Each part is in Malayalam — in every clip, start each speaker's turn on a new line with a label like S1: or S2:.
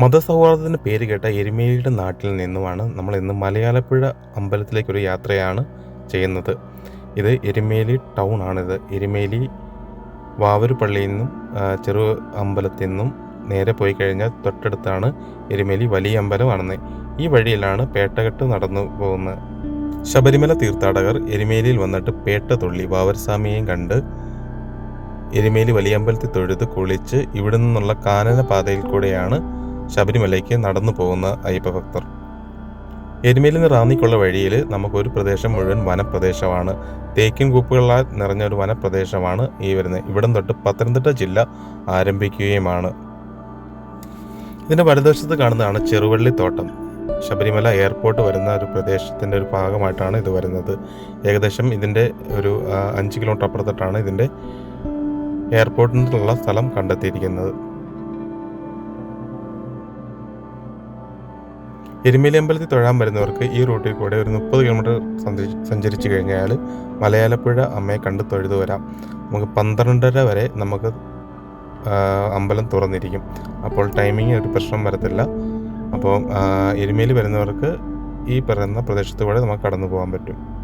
S1: മതസൗഹാർദ്ദത്തിന് പേര് കേട്ട എരുമേലിയുടെ നാട്ടിൽ നിന്നുമാണ് നമ്മൾ ഇന്ന് മലയാളപ്പുഴ അമ്പലത്തിലേക്കൊരു യാത്രയാണ് ചെയ്യുന്നത്. ഇത് എരുമേലി ടൗൺ ആണിത്. എരുമേലി വാവരുപള്ളിയിൽ നിന്നും ചെറു അമ്പലത്തിൽ നിന്നും നേരെ പോയി കഴിഞ്ഞാൽ തൊട്ടടുത്താണ് എരുമേലി വലിയ അമ്പലമാണെന്ന്. ഈ വഴിയിലാണ് പേട്ടകെട്ട് നടന്നു പോകുന്നത്. ശബരിമല തീർത്ഥാടകർ എരുമേലിയിൽ വന്നിട്ട് പേട്ട തുള്ളി വാവരസ്വാമിയെയും കണ്ട് എരുമേലി വലിയ അമ്പലത്തിൽ തൊഴുത് കുളിച്ച് ഇവിടെ നിന്നുള്ള കാനന പാതയിൽ കൂടെയാണ് ശബരിമലയ്ക്ക് നടന്നു പോകുന്ന അയ്യപ്പ ഭക്തർ. എരുമേലിൽ നിന്ന് റാന്നിക്കുള്ള വഴിയിൽ നമുക്കൊരു പ്രദേശം മുഴുവൻ വനപ്രദേശമാണ്. തേക്കിൻ കൂപ്പുകളാൽ നിറഞ്ഞ ഒരു വനപ്രദേശമാണ് ഈ വരുന്നത്. ഇവിടം തൊട്ട് പത്തനംതിട്ട ജില്ല ആരംഭിക്കുകയുമാണ്. ഇതിന്റെ വലതുവശത്ത് കാണുന്നതാണ് ചെറുവള്ളി തോട്ടം ശബരിമല എയർപോർട്ട് വരുന്ന ഒരു പ്രദേശത്തിന്റെ ഒരു ഭാഗമായിട്ടാണ് ഇത് വരുന്നത്. ഏകദേശം ഇതിന്റെ ഒരു അഞ്ച് കിലോമീറ്റർ അപ്പുറത്തോട്ടാണ് ഇതിന്റെ എയർപോർട്ടിനുള്ള സ്ഥലം കണ്ടെത്തിയിരിക്കുന്നത്. എരുമേലി അമ്പലത്തിൽ തൊഴാൻ വരുന്നവർക്ക് ഈ റൂട്ടിൽ കൂടെ ഒരു മുപ്പത് കിലോമീറ്റർ സഞ്ചരി- സഞ്ചരിച്ചു കഴിഞ്ഞാൽ മലയാലപ്പുഴ അമ്മയെ കണ്ട് തൊഴുതു വരാം. നമുക്ക് പന്ത്രണ്ടര വരെ നമുക്ക് അമ്പലം തുറന്നിരിക്കും. അപ്പോൾ ടൈമിങ് ഒരു പ്രശ്നം വരത്തില്ല. അപ്പോൾ എരുമേലി വരുന്നവർക്ക് ഈ പറയുന്ന പ്രദേശത്തുകൂടെ നമുക്ക് കടന്നു പോകാൻ പറ്റും.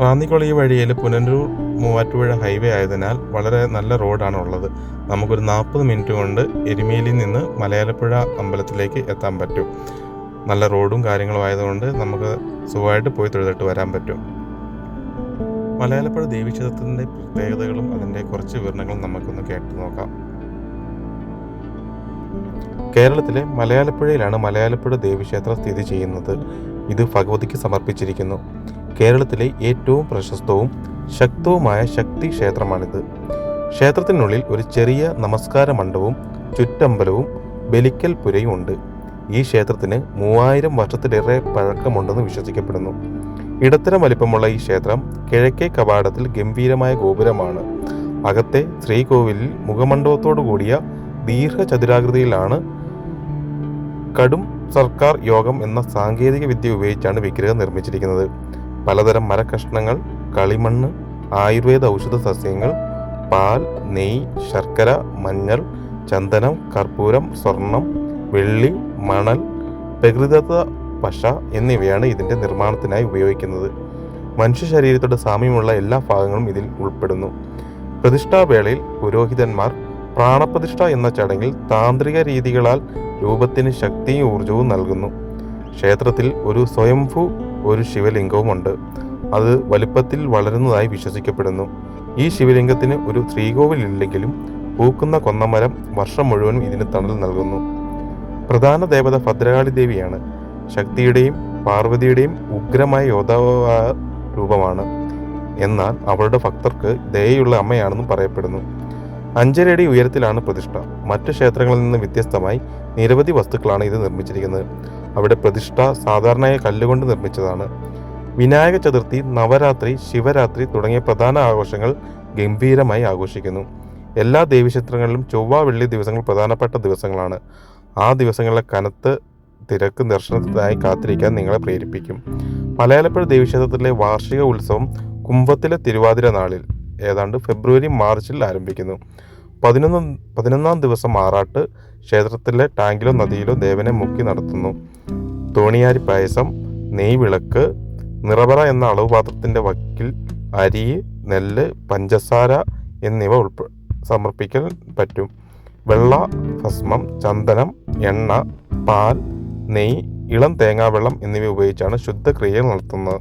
S1: റാന്നിക്കുളം വഴിയിൽ പുനലൂർ മൂവാറ്റുപുഴ ഹൈവേ ആയതിനാൽ വളരെ നല്ല റോഡാണ് ഉള്ളത്. നമുക്കൊരു നാൽപ്പത് മിനിറ്റ് കൊണ്ട് എരുമേലിയിൽ നിന്ന് മലയാലപ്പുഴ അമ്പലത്തിലേക്ക് എത്താൻ പറ്റും. നല്ല റോഡും കാര്യങ്ങളും ആയതുകൊണ്ട് നമുക്ക് സുഖമായിട്ട് പോയി തൊഴുതിട്ട് വരാൻ പറ്റും. മലയാലപ്പുഴ ദേവീക്ഷേത്രത്തിന്റെ പ്രത്യേകതകളും അതിന്റെ കുറച്ച് വിവരണങ്ങളും നമുക്കൊന്ന് കേട്ടു നോക്കാം. കേരളത്തിലെ മലയാലപ്പുഴയിലാണ് മലയാലപ്പുഴ ദേവീക്ഷേത്രം സ്ഥിതി ചെയ്യുന്നത്. ഇത് ഭഗവതിക്ക് സമർപ്പിച്ചിരിക്കുന്നു. കേരളത്തിലെ ഏറ്റവും പ്രശസ്തവും ശക്തവുമായ ശക്തി ക്ഷേത്രമാണിത്. ക്ഷേത്രത്തിനുള്ളിൽ ഒരു ചെറിയ നമസ്കാര മണ്ഡപവും ചുറ്റമ്പലവും ബലിക്കൽ പുരയും ഉണ്ട്. ഈ ക്ഷേത്രത്തിന് മൂവായിരം വർഷത്തിലേറെ പഴക്കമുണ്ടെന്ന് വിശ്വസിക്കപ്പെടുന്നു. ഇടത്തരം വലിപ്പമുള്ള ഈ ക്ഷേത്രം കിഴക്കേ കവാടത്തിൽ ഗംഭീരമായ ഗോപുരമാണ്. അകത്തെ ശ്രീകോവിലിൽ മുഖമണ്ഡപത്തോടു കൂടിയ ദീർഘചതുരാകൃതിയിലാണ് കടും സർക്കാർ യോഗം എന്ന സാങ്കേതിക വിദ്യ ഉപയോഗിച്ചാണ് വിഗ്രഹം നിർമ്മിച്ചിരിക്കുന്നത്. പലതരം മരക്കഷ്ണങ്ങൾ കളിമണ്ണ് ആയുർവേദ ഔഷധ സസ്യങ്ങൾ പാൽ നെയ് ശർക്കര മഞ്ഞൾ ചന്ദനം കർപ്പൂരം സ്വർണം വെള്ളി മണൽ പ്രകൃതിദത്ത പശ എന്നിവയാണ് ഇതിന്റെ നിർമ്മാണത്തിനായി ഉപയോഗിക്കുന്നത്. മനുഷ്യ ശരീരത്തോട് സാമ്യമുള്ള എല്ലാ ഭാഗങ്ങളും ഇതിൽ ഉൾപ്പെടുന്നു. പ്രതിഷ്ഠാവേളയിൽ പുരോഹിതന്മാർ പ്രാണപ്രതിഷ്ഠ എന്ന ചടങ്ങിൽ താന്ത്രിക രീതികളാൽ രൂപത്തിന് ശക്തിയും ഊർജവും നൽകുന്നു. ക്ഷേത്രത്തിൽ ഒരു സ്വയംഭൂ ഒരു ശിവലിംഗവുമുണ്ട്. അത് വലിപ്പത്തിൽ വളരുന്നതായി വിശ്വസിക്കപ്പെടുന്നു. ഈ ശിവലിംഗത്തിന് ഒരു ശ്രീകോവിലില്ലെങ്കിലും പൂക്കുന്ന കൊന്നമരം വർഷം മുഴുവനും ഇതിന് തണൽ നൽകുന്നു. പ്രധാന ദേവത ഭദ്രകാളി ദേവിയാണ് ശക്തിയുടെയും പാർവതിയുടെയും ഉഗ്രമായ യോദ്ധാവ രൂപമാണ്. എന്നാൽ അവളുടെ ഭക്തർക്ക് ദയയുള്ള അമ്മയാണെന്നും പറയപ്പെടുന്നു. അഞ്ചരടി ഉയരത്തിലാണ് പ്രതിഷ്ഠ. മറ്റു ക്ഷേത്രങ്ങളിൽ നിന്ന് വ്യത്യസ്തമായി നിരവധി വസ്തുക്കളാണ് ഇത് നിർമ്മിച്ചിരിക്കുന്നത്. അവിടെ പ്രതിഷ്ഠ സാധാരണയായി കല്ലുകൊണ്ട് നിർമ്മിച്ചതാണ്. വിനായക ചതുർത്ഥി നവരാത്രി ശിവരാത്രി തുടങ്ങിയ പ്രധാന ആഘോഷങ്ങൾ ഗംഭീരമായി ആഘോഷിക്കുന്നു. എല്ലാ ദേവീക്ഷേത്രങ്ങളിലും ചൊവ്വ വെള്ളി ദിവസങ്ങൾ പ്രധാനപ്പെട്ട ദിവസങ്ങളാണ്. ആ ദിവസങ്ങളിലെ കനത്ത് തിരക്ക് ദർശനത്തിനായി കാത്തിരിക്കാൻ നിങ്ങളെ പ്രേരിപ്പിക്കും. മലയാളപ്പുഴ ദേവീക്ഷേത്രത്തിലെ വാർഷിക ഉത്സവം കുംഭത്തിലെ തിരുവാതിര നാളിൽ ഏതാണ്ട് ഫെബ്രുവരി മാർച്ചിൽ ആരംഭിക്കുന്നു. പതിനൊന്ന് പതിനൊന്നാം ദിവസം ആറാട്ട് ക്ഷേത്രത്തിലെ ടാങ്കിലോ നദിയിലോ ദേവനെ മുക്കി നടത്തുന്നു. തോണിയാരി പായസം നെയ് വിളക്ക് നിറവറ എന്ന അളവ് പാത്രത്തിന്റെ വക്കിൽ അരി നെല്ല് പഞ്ചസാര എന്നിവ ഉൾപ്പെ സമർപ്പിക്കാൻ പറ്റും. വെള്ള ഭസ്മം ചന്ദനം എണ്ണ പാൽ നെയ്യ് ഇളം തേങ്ങാവെള്ളം എന്നിവ ഉപയോഗിച്ചാണ് ശുദ്ധക്രിയ നടത്തുന്നത്.